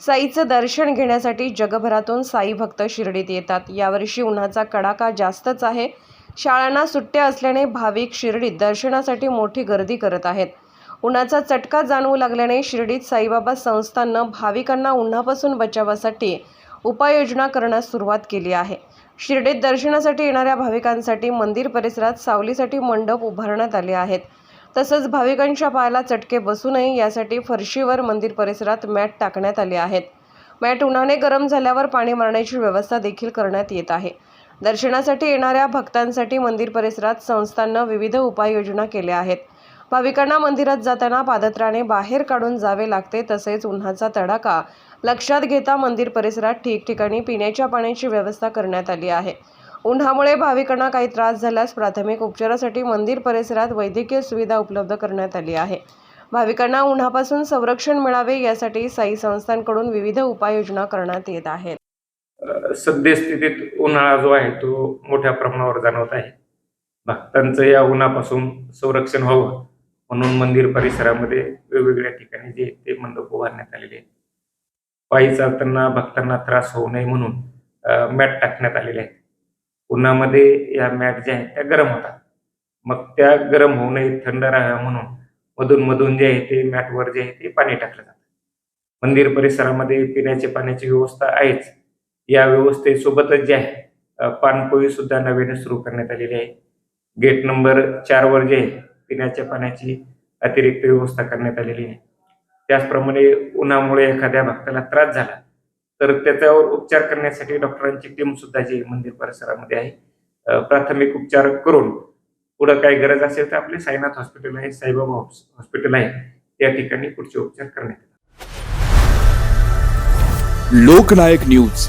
साईचं दर्शन घेण्यासाठी जगभरातून साई भक्त शिर्डीत येतात. यावर्षी उन्हाचा कडाका जास्तच आहे. शाळांना सुट्ट्या असल्याने भाविक शिर्डीत दर्शनासाठी मोठी गर्दी करत आहेत. उन्हाचा चटका जाणवू लागल्याने शिर्डीत साईबाबा संस्थाननं भाविकांना उन्हापासून बचावासाठी उपाययोजना करण्यास सुरुवात केली आहे. शिर्डीत दर्शनासाठी येणाऱ्या भाविकांसाठी मंदिर परिसरात सावलीसाठी मंडप उभारण्यात आले आहेत. तसंच भाविकांच्या पायाला चटके बसू नये यासाठी फरशीवर मंदिर परिसरात मॅट टाकण्यात आले आहेत. मॅट उन्हाने गरम झाल्यावर पाणी मारण्याची व्यवस्था देखील करण्यात येत आहे. दर्शनासाठी येणाऱ्या भक्तांसाठी मंदिर परिसरात संस्थांना विविध उपाययोजना केल्या आहेत. भाविकांना मंदिरात जाताना पादत्राणे बाहेर काढून जावे लागते तसेच उन्हाचा तडाखा लक्षात घेता मंदिर परिसरात ठिकठिकाणी पिण्याच्या पाण्याची व्यवस्था करण्यात आली आहे. उन्हामुळे भाविकांना काही त्रास झाल्यास प्राथमिक उपचारासाठी मंदिर परिसरात वैद्यकीय सुविधा उपलब्ध करण्यात आली आहे. भाविकांना उन्हापासून संरक्षण मिळावे यासाठी साई संस्थांकडून विविध उपाययोजना करण्यात येत आहेत. सद्यस्थितीत उन्हाळा जो आहे तो मोठ्या प्रमाणावर जाणवत आहे. भक्तांचं या उन्हापासून संरक्षण व्हावं म्हणून मंदिर परिसरामध्ये वेगवेगळ्या ठिकाणी जे ते मंडप उभारण्यात आलेले आहेत. पायी चालताना भक्तांना त्रास होऊ नये म्हणून मॅट टाकण्यात आलेले आहेत. उन्हामध्ये या मॅट ज्या आहेत त्या गरम होतात. मग त्या गरम होऊ नये थंड राहाव्या म्हणून मधून मधून जे आहे ते मॅटवर जे आहे ते पाणी टाकलं जातं. मंदिर परिसरामध्ये पिण्याच्या पाण्याची व्यवस्था आहेच. या व्यवस्थेसोबतच जे आहे पाणपोळी सुद्धा नव्याने सुरू करण्यात आलेली आहे. गेट नंबर चारवर जे आहे पिण्याच्या पाण्याची अतिरिक्त व्यवस्था करण्यात आलेली आहे. त्याचप्रमाणे उन्हामुळे एखाद्या भक्ताला त्रास झाला तर त्याच्यावर उपचार करण्यासाठी डॉक्टरांची टीम सुद्धा जी मंदिर परिसरामध्ये आहे प्राथमिक उपचार करून पुढं काही गरज असेल तर आपले साईनाथ हॉस्पिटल आहे साईबाबा हॉस्पिटल आहे. त्या ठिकाणी पुढचे उपचार करण्यात येतात. लोकनायक न्यूज.